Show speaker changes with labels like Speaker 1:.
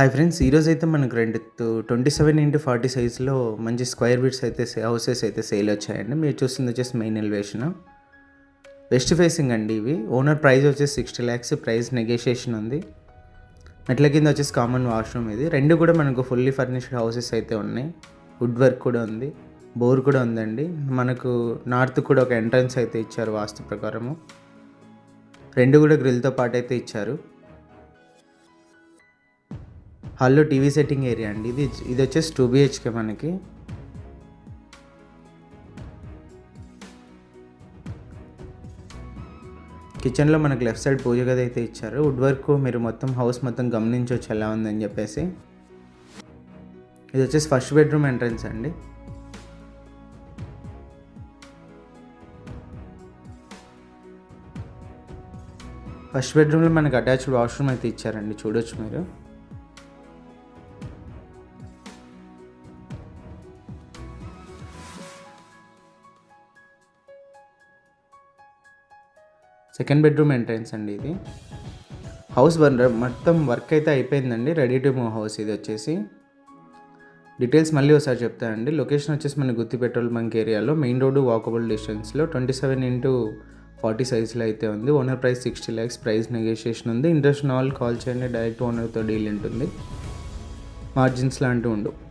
Speaker 1: Hi friends ఈరోజు అయితే మనకు రెండు ట్వంటీ సెవెన్ ఇంటూ ఫార్టీ సైజ్లో మంచి స్క్వేర్ బీట్స్ అయితే హౌసెస్ అయితే సేల్ వచ్చాయండి. మీరు చూస్తుంది వచ్చేసి మెయిన్ ఎలివేషన్ వెస్ట్ ఫేసింగ్ అండి ఇవి. ఓనర్ ప్రైస్ వచ్చేసి సిక్స్టీ ల్యాక్స్ ప్రైస్ నెగోషియేషన్ ఉంది. మెట్ల కింద వచ్చేసి కామన్ వాష్రూమ్ ఇది. రెండు కూడా మనకు ఫుల్లీ ఫర్నిష్డ్ హౌసెస్ అయితే ఉన్నాయి. వుడ్ వర్క్ కూడా ఉంది. బోర్ కూడా ఉందండి. మనకు నార్త్ కూడా ఒక ఎంట్రన్స్ అయితే ఇచ్చారు వాస్తు ప్రకారము. రెండు కూడా గ్రిల్తో పాటు అయితే ఇచ్చారు. హాల్లో టీవీ సెట్టింగ్ ఏరియా అండి. ఇది ఇది వచ్చేసి టూ బిహెచ్కే మనకి. కిచెన్లో మనకి లెఫ్ట్ సైడ్ పూజ గది అయితే ఇచ్చారు. వుడ్ వర్క్ మీరు మొత్తం హౌస్ మొత్తం గమనించవచ్చు ఎలా ఉందని చెప్పేసి. ఇది వచ్చేసి ఫస్ట్ బెడ్రూమ్ ఎంట్రన్స్ అండి. ఫస్ట్ బెడ్రూమ్లో మనకి అటాచ్డ్ వాష్రూమ్ అయితే ఇచ్చారండి. చూడొచ్చు మీరు. సెకండ్ బెడ్రూమ్ ఎంట్రన్స్ అండి ఇది. హౌస్ వన్- మొత్తం వర్క్ అయితే అయిపోయిందండి. రెడీ టు మూవ్ హౌస్ ఇది వచ్చేసి. డీటెయిల్స్ మళ్ళీ ఒకసారి చెప్తానండి లొకేషన్ వచ్చేసి మన గుత్తి పెట్రోల్ బంక్ ఏరియాలో మెయిన్ రోడ్డు వాకబుల్ డిస్టెన్స్లో ట్వంటీ సెవెన్ ఇంటూ ఫార్టీ సైజ్లో అయితే ఉంది. Owner price sixty lakhs price negotiation ఉంది. ఇంట్రెస్ట్ ఉన్న వాళ్ళు కాల్ చేయండి. డైరెక్ట్ ఓనర్తో డీల్ ఉంటుంది. మార్జిన్స్ లాంటివి ఉండవు.